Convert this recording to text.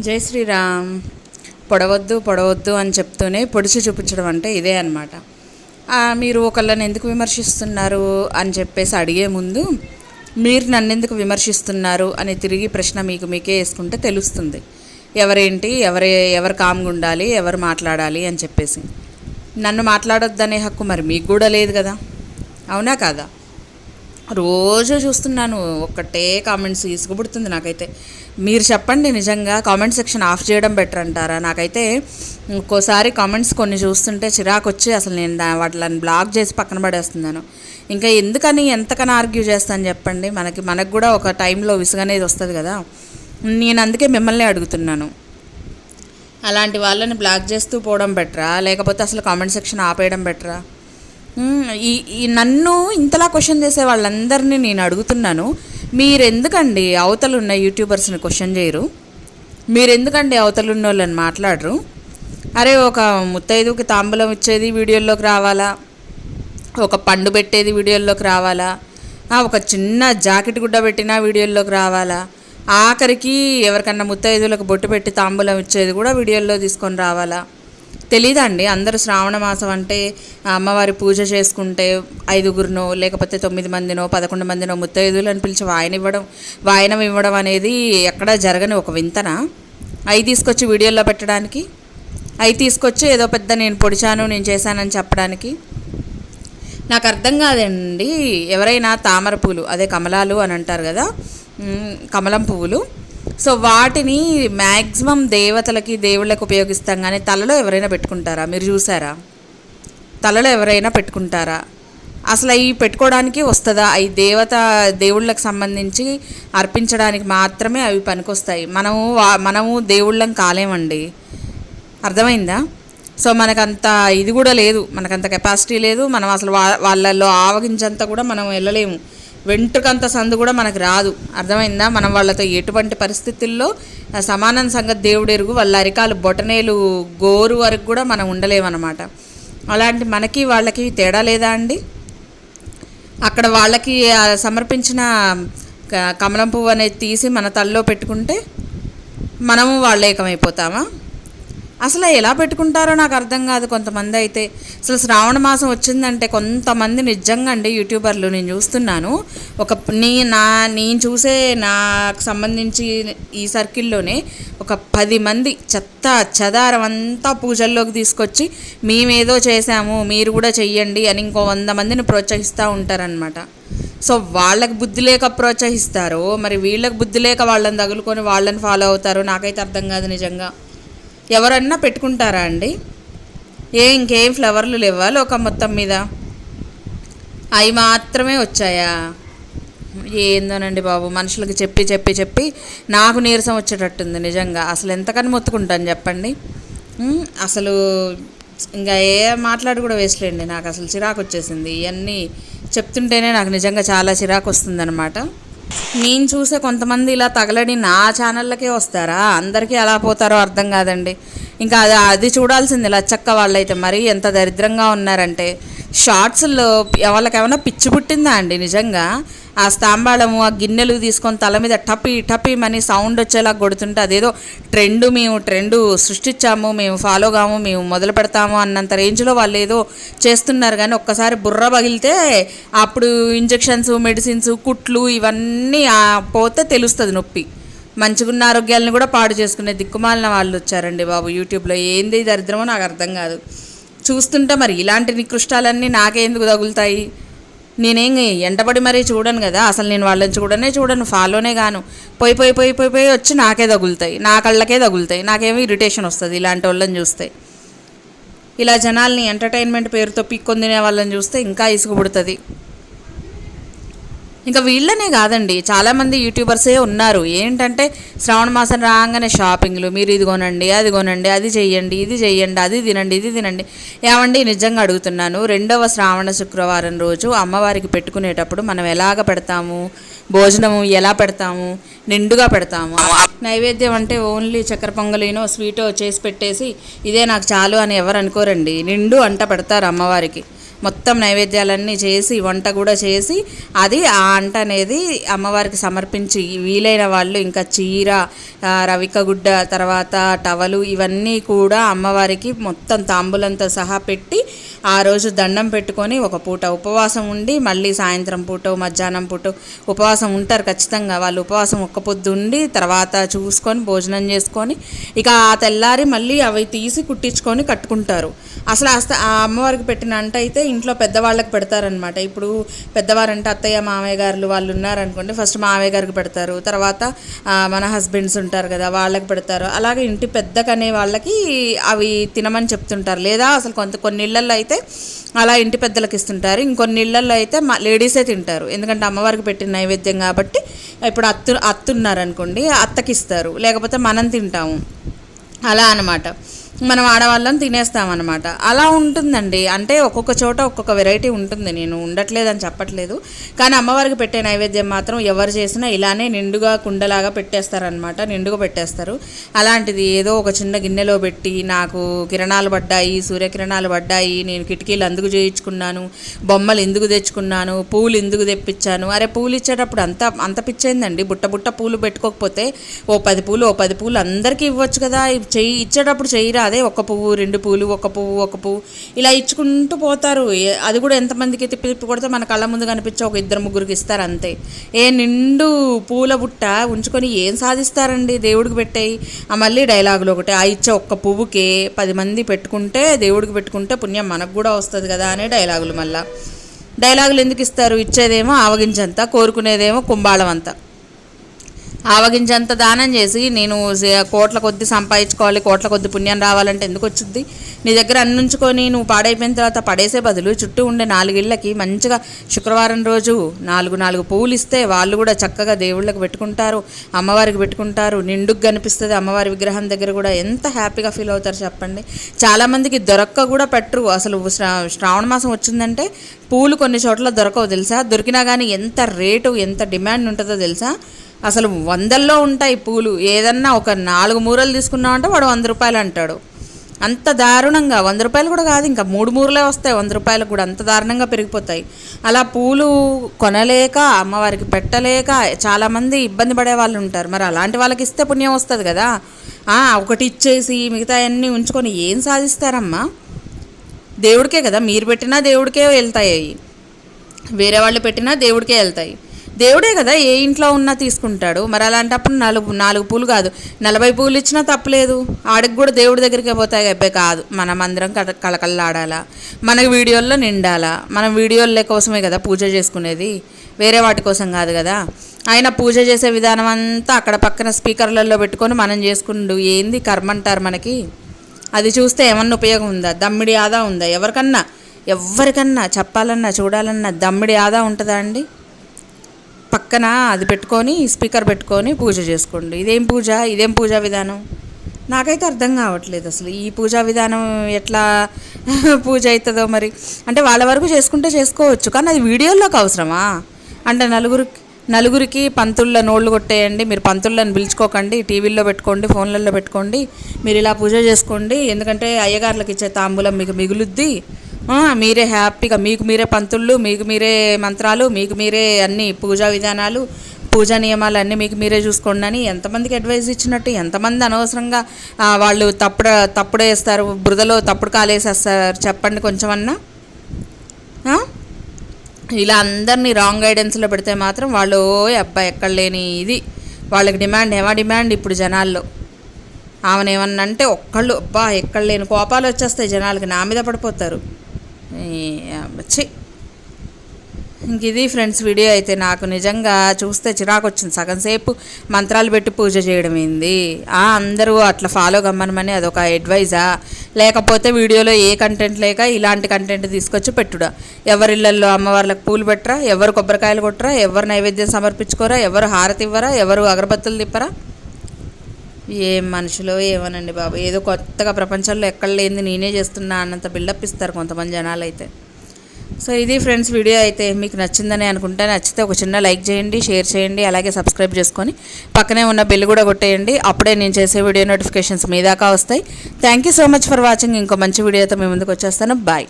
జై శ్రీరామ్. పొడవద్దు పొడవద్దు అని చెప్తూనే పొడిచి చూపించడం అంటే ఇదే అనమాట మీరు ఒకళ్ళని ఎందుకు విమర్శిస్తున్నారు అని చెప్పేసి అడిగే ముందు మీరు నన్నెందుకు విమర్శిస్తున్నారు అని తిరిగి ప్రశ్న మీకు మీకే వేసుకుంటే తెలుస్తుంది. ఎవరేంటి ఎవరే ఎవరు కామ్గా ఉండాలి ఎవరు మాట్లాడాలి అని చెప్పేసి. నన్ను మాట్లాడొద్దనే హక్కు మరి మీకు కూడా లేదు కదా? అవునా కాదా? రోజు చూస్తున్నాను ఒక్కటే కామెంట్స్ ఇసుకుబుడుతుంది నాకైతే. మీరు చెప్పండి నిజంగా కామెంట్ సెక్షన్ ఆఫ్ చేయడం బెటర్ అంటారా? నాకైతే ఒక్కోసారి కామెంట్స్ కొన్ని చూస్తుంటే చిరాకు వచ్చి అసలు నేను దా వాటిని బ్లాక్ చేసి పక్కన పడేస్తున్నాను. ఇంకా ఎందుకని ఎంతకని ఆర్గ్యూ చేస్తాను చెప్పండి? మనకి మనకు కూడా ఒక టైంలో విసుగనేది వస్తుంది కదా. నేను అందుకే మిమ్మల్ని అడుగుతున్నాను. అలాంటి వాళ్ళని బ్లాక్ చేస్తూ పోవడం బెటరా లేకపోతే అసలు కామెంట్ సెక్షన్ ఆపేయడం బెటరా ఈ ఈ నన్ను ఇంతలా క్వశ్చన్ చేసే వాళ్ళందరినీ నేను అడుగుతున్నాను. మీరు ఎందుకండి అవతలు యూట్యూబర్స్ని క్వశ్చన్ చేయరు? మీరెందుకండి అవతలున్న అవతలు వాళ్ళని మాట్లాడరు? అరే ఒక ముత్తైదుకి తాంబూలం ఇచ్చేది వీడియోల్లోకి రావాలా? ఒక పండు పెట్టేది వీడియోల్లోకి రావాలా? ఒక చిన్న జాకెట్ గుడ్డ పెట్టినా వీడియోల్లోకి రావాలా? ఆఖరికి ఎవరికన్నా ముత్తైదులకు బొట్టు పెట్టి తాంబూలం ఇచ్చేది కూడా వీడియోల్లో తీసుకొని రావాలా? తెలీదండి. అందరూ శ్రావణ మాసం అంటే అమ్మవారి పూజ చేసుకుంటే ఐదుగురినో లేకపోతే తొమ్మిది మందినో పదకొండు మందినో ముత్తైదులు అని పిలిచి వాయన ఇవ్వడం వాయనం ఇవ్వడం అనేది ఎక్కడా జరగని ఒక వింతన. అవి తీసుకొచ్చి వీడియోలో పెట్టడానికి అవి తీసుకొచ్చి ఏదో పెద్ద నేను పొడిచాను నేను చేశానని చెప్పడానికి. నాకు అర్థం కాదండి. ఎవరైనా తామర పూలు అదే కమలాలు అని అంటారు కదా కమలం పువ్వులు సో వాటిని మ్యాక్సిమం దేవతలకి దేవుళ్ళకి ఉపయోగిస్తాం కానీ తలలో ఎవరైనా పెట్టుకుంటారా? మీరు చూసారా? తలలో ఎవరైనా పెట్టుకుంటారా? అసలు అవి పెట్టుకోవడానికి వస్తుందా? అవి దేవత దేవుళ్ళకి సంబంధించి అర్పించడానికి మాత్రమే అవి పనికొస్తాయి. మనము వా- మనము దేవుళ్ళం కాలేమండి. అర్థమైందా? సో మనకంత ఇది కూడా లేదు. మనకంత కెపాసిటీ లేదు. మనం అసలు వా వాళ్ళల్లో ఆవగించంత కూడా మనం వెళ్ళలేము. వెంట్రుకంత సందు కూడా మనకు రాదు. అర్థమైందా? మనం వాళ్ళతో ఎటువంటి పరిస్థితుల్లో సమానం సంగతి దేవుడెరుగు వాళ్ళ అరికాలు బొటనేలు గోరు వరకు కూడా మనం ఉండలేమన్నమాట. అలాంటి మనకి వాళ్ళకి తేడా లేదా అండి? అక్కడ వాళ్ళకి సమర్పించిన కమలం పువ్వు అనేది తీసి మన తల్లో పెట్టుకుంటే మనము వాళ్ళు ఏకమైపోతామా? అసలు ఎలా పెట్టుకుంటారో నాకు అర్థం కాదు కొంతమంది అయితే. అసలు శ్రావణ మాసం వచ్చిందంటే కొంతమంది నిజంగా అండి యూట్యూబర్లు నేను చూస్తున్నాను. ఒక నీ నా నేను చూసే నాకు సంబంధించి ఈ సర్కిల్లోనే ఒక పది మంది చెత్త చెదారం అంతా పూజల్లోకి తీసుకొచ్చి మేమేదో చేశాము మీరు కూడా చెయ్యండి అని ఇంకో వంద మందిని ప్రోత్సహిస్తూ ఉంటారనమాట సో వాళ్ళకి బుద్ధి లేక ప్రోత్సహిస్తారో మరి వీళ్ళకి బుద్ధి లేక వాళ్ళని తగులుకొని వాళ్ళని ఫాలో అవుతారు నాకైతే అర్థం కాదు నిజంగా. ఎవరన్నా పెట్టుకుంటారా అండి? ఏ ఇంకేం ఫ్లవర్లు లేవా లోకం మొత్తం మీద? అవి మాత్రమే వచ్చాయా? ఏందోనండి బాబు మనుషులకి చెప్పి చెప్పి చెప్పి నాకు నీరసం వచ్చేటట్టుంది నిజంగా. అసలు ఎంతకని మొత్తుకుంటాను చెప్పండి? అసలు ఇంకా ఏ మాట్లాడి కూడా వేస్ట్లేండి. నాకు అసలు చిరాకు వచ్చేసింది. ఇవన్నీ చెప్తుంటేనే నాకు నిజంగా చాలా చిరాకు వస్తుందనమాట నేను చూసే కొంతమంది ఇలా తగలడి నా ఛానళ్ళకే వస్తారా? అందరికీ ఎలా పోతారో అర్థం కాదండి. ఇంకా అది అది చూడాల్సింది లచ్చక్క వాళ్ళైతే మరీ ఎంత దరిద్రంగా ఉన్నారంటే. షార్ట్స్లో వాళ్ళకి ఏమైనా పిచ్చి పుట్టిందా అండి నిజంగా? ఆ స్తంభాలము ఆ గిన్నెలు తీసుకొని తల మీద టపి టపి మని సౌండ్ వచ్చేలా కొడుతుంటే అదేదో ట్రెండ్ మేము ట్రెండ్ సృష్టించాము మేము ఫాలో కాము మేము మొదలు పెడతాము అన్నంత రేంజ్లో వాళ్ళు ఏదో చేస్తున్నారు కానీ ఒక్కసారి బుర్ర పగిలితే అప్పుడు ఇంజెక్షన్స్ మెడిసిన్స్ కుట్లు ఇవన్నీ పోతే తెలుస్తుంది నొప్పి. మంచిగున్న ఆరోగ్యాలను కూడా పాడు చేసుకునే దిక్కుమాలిన వాళ్ళు వచ్చారండి బాబు యూట్యూబ్లో. ఏంది దరిద్రమో నాకు అర్థం కాదు. చూస్తుంటే మరి ఇలాంటి నికృష్టాలన్నీ నాకే ఎందుకు తగులుతాయి? నేనేం ఎంటబడి మరీ చూడను కదా అసలు నేను వాళ్ళని చూడనే చూడను ఫాలోనే గాను. పోయి పోయి పోయి పోయి పోయి వచ్చి నాకే తగులుతాయి నా కళ్ళకే తగులుతాయి నాకేమో ఇరిటేషన్ వస్తుంది ఇలాంటి వాళ్ళని చూస్తే. ఇలా జనాల్ని ఎంటర్టైన్మెంట్ పేరుతో పిక్కొందినే వాళ్ళని చూస్తే ఇంకా ఇసుగు పుడుతుంది ఇంకా వీళ్ళనే కాదండి. చాలామంది యూట్యూబర్సే ఉన్నారు. ఏంటంటే శ్రావణ మాసం రాగానే షాపింగ్లు మీరు ఇది కొనండి అది కొనండి అది చెయ్యండి ఇది చెయ్యండి అది తినండి ఇది తినండి. ఏమండి నిజంగా అడుగుతున్నాను. రెండవ శ్రావణ శుక్రవారం రోజు అమ్మవారికి పెట్టుకునేటప్పుడు మనం ఎలాగ పెడతాము? భోజనము ఎలా పెడతాము? నిండుగా పెడతాము. నైవేద్యం అంటే ఓన్లీ చక్కెర పొంగలినో స్వీటో చేసి పెట్టేసి ఇదే నాకు చాలు అని ఎవరు అనుకోరండి. నిండు అంట పెడతారు అమ్మవారికి. మొత్తం నైవేద్యాలన్నీ చేసి వంట కూడా చేసి అది ఆ అంట అనేది అమ్మవారికి సమర్పించి వీలైన వాళ్ళు ఇంకా చీర రవికగుడ్డ తర్వాత టవలు ఇవన్నీ కూడా అమ్మవారికి మొత్తం తాంబూలంతో సహా పెట్టి ఆ రోజు దండం పెట్టుకొని ఒక పూట ఉపవాసం ఉండి మళ్ళీ సాయంత్రం పూట మధ్యాహ్నం పూట ఉపవాసం ఉంటారు ఖచ్చితంగా. వాళ్ళు ఉపవాసం ఒక్క పొద్దు ఉండి తర్వాత చూసుకొని భోజనం చేసుకొని ఇక ఆ తెల్లారి మళ్ళీ అవి తీసి కుట్టించుకొని కట్టుకుంటారు. అసలు ఆ అమ్మవారికి పెట్టిన అంట అయితే ఇంట్లో పెద్దవాళ్ళకి పెడతారనమాట ఇప్పుడు పెద్దవారంటే అత్తయ్య మామయ్య గారు వాళ్ళు ఉన్నారనుకోండి ఫస్ట్ మామయ్య గారికి పెడతారు. తర్వాత మన హస్బెండ్స్ ఉంటారు కదా వాళ్ళకి పెడతారు. అలాగే ఇంటి పెద్దకనే వాళ్ళకి అవి తినమని చెప్తుంటారు. లేదా అసలు కొంత కొన్ని ఇళ్ళల్లో అయితే అలా ఇంటి పెద్దలకు ఇస్తుంటారు. ఇంకొన్ని ఇళ్ళల్లో అయితే మా లేడీసే తింటారు. ఎందుకంటే అమ్మవారికి పెట్టిన నైవేద్యం కాబట్టి ఇప్పుడు అత్తు అత్తున్నారనుకోండి అత్తకి ఇస్తారు లేకపోతే మనం తింటాము. అలా అనమాట మనం ఆడవాళ్ళని తినేస్తాం అనమాట అలా ఉంటుందండి. అంటే ఒక్కొక్క చోట ఒక్కొక్క వెరైటీ ఉంటుంది. నేను ఉండట్లేదని చెప్పట్లేదు. కానీ అమ్మవారికి పెట్టే నైవేద్యం మాత్రం ఎవరు చేసినా ఇలానే నిండుగా కుండలాగా పెట్టేస్తారనమాట నిండుగా పెట్టేస్తారు. అలాంటిది ఏదో ఒక చిన్న గిన్నెలో పెట్టి నాకు కిరణాలు పడ్డాయి సూర్యకిరణాలు పడ్డాయి నేను కిటికీలు అందుకు చేయించుకున్నాను బొమ్మలు ఎందుకు తెచ్చుకున్నాను పూలు ఎందుకు తెప్పించాను. అరే పూలు ఇచ్చేటప్పుడు అంత అంత పిచ్చేందండి. బుట్ట బుట్ట పూలు పెట్టుకోకపోతే ఓ పది పూలు ఓ పది పూలు అందరికీ ఇవ్వచ్చు కదా. చేయి చెయ్యి ఇచ్చేటప్పుడు చెయ్యిరా అదే ఒక పువ్వు రెండు పూలు ఒక పువ్వు ఒక పువ్వు. ఇలా ఇచ్చుకుంటూ పోతారు. అది కూడా ఎంతమందికి తిప్పి తిప్పి కొడితే మన కళ్ళ ముందు కనిపించే ఒక ఇద్దరు ముగ్గురికి ఇస్తారు అంతే. ఏ నిండు పూల బుట్ట ఉంచుకొని ఏం సాధిస్తారండి? దేవుడికి పెట్టేయి. ఆ మళ్ళీ డైలాగులు ఒకటి ఆ ఇచ్చే ఒక్క పువ్వుకే పది మంది పెట్టుకుంటే దేవుడికి పెట్టుకుంటే పుణ్యం మనకు కూడా వస్తుంది కదా అనే డైలాగులు మళ్ళీ. డైలాగులు ఎందుకు ఇస్తారు? ఇచ్చేదేమో ఆవగించంత కోరుకునేదేమో కుంభాళం అంతా. ఆవగించంత దానం చేసి నేను కోట్ల కొద్ది సంపాదించుకోవాలి కోట్ల కొద్ది పుణ్యం రావాలంటే ఎందుకు వచ్చింది? నీ దగ్గర అన్నుంచుకొని నువ్వు పాడైపోయిన తర్వాత పడేసే బదులు చుట్టూ ఉండే నాలుగిళ్ళకి మంచిగా శుక్రవారం రోజు నాలుగు నాలుగు పువ్వులు ఇస్తే వాళ్ళు కూడా చక్కగా దేవుళ్ళకి పెట్టుకుంటారు అమ్మవారికి పెట్టుకుంటారు. నిండుకు కనిపిస్తుంది అమ్మవారి విగ్రహం దగ్గర కూడా. ఎంత హ్యాపీగా ఫీల్ అవుతారు చెప్పండి. చాలామందికి దొరక్క కూడా పెట్టరు. అసలు శ్రావణ మాసం వచ్చిందంటే పూలు కొన్ని చోట్ల దొరకవు తెలుసా? దొరికినా కానీ ఎంత రేటు ఎంత డిమాండ్ ఉంటుందో తెలుసా? అసలు వందల్లో ఉంటాయి పూలు. ఏదన్నా ఒక నాలుగు మూరలు తీసుకున్నామంటే వాడు వంద రూపాయలు అంటాడు. అంత దారుణంగా వంద రూపాయలు కూడా కాదు ఇంకా మూడు మూరలే వస్తాయి వంద రూపాయలు కూడా అంత దారుణంగా పెరిగిపోతాయి. అలా పూలు కొనలేక అమ్మవారికి పెట్టలేక చాలామంది ఇబ్బంది పడే వాళ్ళు ఉంటారు. మరి అలాంటి వాళ్ళకి ఇస్తే పుణ్యం వస్తుంది కదా. ఒకటి ఇచ్చేసి మిగతా అన్నీ ఉంచుకొని ఏం సాధిస్తారమ్మా? దేవుడికే కదా. మీరు పెట్టినా దేవుడికే వెళ్తాయి అవి. వేరే వాళ్ళు పెట్టినా దేవుడికే వెళ్తాయి. దేవుడే కదా ఏ ఇంట్లో ఉన్నా తీసుకుంటాడు. మరి అలాంటప్పుడు నాలుగు నాలుగు పూలు కాదు. నలభై పూలు ఇచ్చినా తప్పలేదు. ఆడికి కూడా దేవుడి దగ్గరికే పోతాయి. అబ్బాయి కాదు. మనం అందరం కలకల్లాడాలా కళకళలాడాలా? మన వీడియోల్లో నిండాలా? మనం వీడియోల కోసమే కదా పూజ చేసుకునేది. వేరే వాటి కోసం కాదు కదా. ఆయన పూజ చేసే విధానం అంతా అక్కడ పక్కన స్పీకర్లలో పెట్టుకొని మనం చేసుకుండు. ఏంది కర్మ అంటారు మనకి? అది చూస్తే ఏమన్నా ఉపయోగం ఉందా? దమ్మిడి ఆదా ఉందా? ఎవరికన్నా? ఎవరికన్నా? చెప్పాలన్నా చూడాలన్నా దమ్మిడి ఆదా ఉంటుందా అండి? పక్కన అది పెట్టుకొని స్పీకర్ పెట్టుకొని పూజ చేసుకోండి. ఇదేం పూజ? ఇదేం పూజా విధానం? నాకైతే అర్థం కావట్లేదు అసలు. ఈ పూజా విధానం ఎట్లా పూజ అవుతుందో మరి. అంటే వాళ్ళ వరకు చేసుకుంటే చేసుకోవచ్చు కానీ అది వీడియోలోకి అవసరమా? అంటే నలుగురికి నలుగురికి పంతుళ్ళ నోళ్ళు కొట్టేయండి మీరు పంతుళ్ళని పిలుచుకోకండి టీవీల్లో పెట్టుకోండి ఫోన్లలో పెట్టుకోండి మీరు ఇలా పూజ చేసుకోండి. ఎందుకంటే అయ్యగారులకు ఇచ్చే తాంబూలం మీకు మిగులుద్ది. మీరే హ్యాపీగా మీకు మీరే పంతుళ్ళు మీకు మీరే మంత్రాలు మీకు మీరే అన్ని పూజా విధానాలు పూజా నియమాలు అన్నీ మీకు మీరే చూసుకోండి అని ఎంతమందికి అడ్వైజ్ ఇచ్చినట్టు ఎంతమంది అనవసరంగా వాళ్ళు తప్పుడు తప్పుడు వేస్తారు బురదలో తప్పుడు కాలేసేస్తారు చెప్పండి కొంచెమన్నా? ఇలా అందరినీ రాంగ్ గైడెన్స్లో పెడితే మాత్రం వాళ్ళు అబ్బాయి ఎక్కడ లేని ఇది. వాళ్ళకి డిమాండ్ ఏమా డిమాండ్ ఇప్పుడు జనాల్లో? ఆమెను ఏమన్నా అంటే ఒక్కళ్ళు అబ్బా ఎక్కడ లేని కోపాలు వచ్చేస్తాయి జనాలకి నా మీద పడిపోతారు. వచ్చి ఇంక ఇది ఫ్రెండ్స్ వీడియో అయితే నాకు నిజంగా చూస్తే చిరాకు వచ్చింది. సగం సేపు మంత్రాలు పెట్టి పూజ చేయడం ఏంది? అందరూ అట్లా ఫాలో కమ్మనమని అదొక అడ్వైజా లేకపోతే వీడియోలో ఏ కంటెంట్ లేక ఇలాంటి కంటెంట్ తీసుకొచ్చి పెట్టుడా? ఎవరిళ్ళల్లో అమ్మవార్లకు పూలు పెట్టరా? ఎవరు కొబ్బరికాయలు కొట్టరా? ఎవరు నైవేద్యం సమర్పించుకోరా? ఎవరు హారతి ఇవ్వరా? ఎవరు అగరబత్తులు తిప్పరా? ఏం మనుషులో ఏమోనండి బాబు. ఏదో కొత్తగా ప్రపంచంలో ఎక్కడ లేనిది నేనే చేస్తున్నా అన్నంత బిల్డప్ ఇస్తారు కొంతమంది జనాలు అయితే సో ఇది ఫ్రెండ్స్ వీడియో అయితే మీకు నచ్చిందని అనుకుంటే నచ్చితే ఒక చిన్న లైక్ చేయండి షేర్ చేయండి అలాగే సబ్స్క్రైబ్ చేసుకొని పక్కనే ఉన్న బెల్ కూడా కొట్టేయండి. అప్పుడే నేను చేసే వీడియో నోటిఫికేషన్స్ మీ దాకా వస్తాయి. Thank you so much for watching ఇంకో మంచి వీడియోతో మీ ముందుకు వచ్చేస్తాను. బాయ్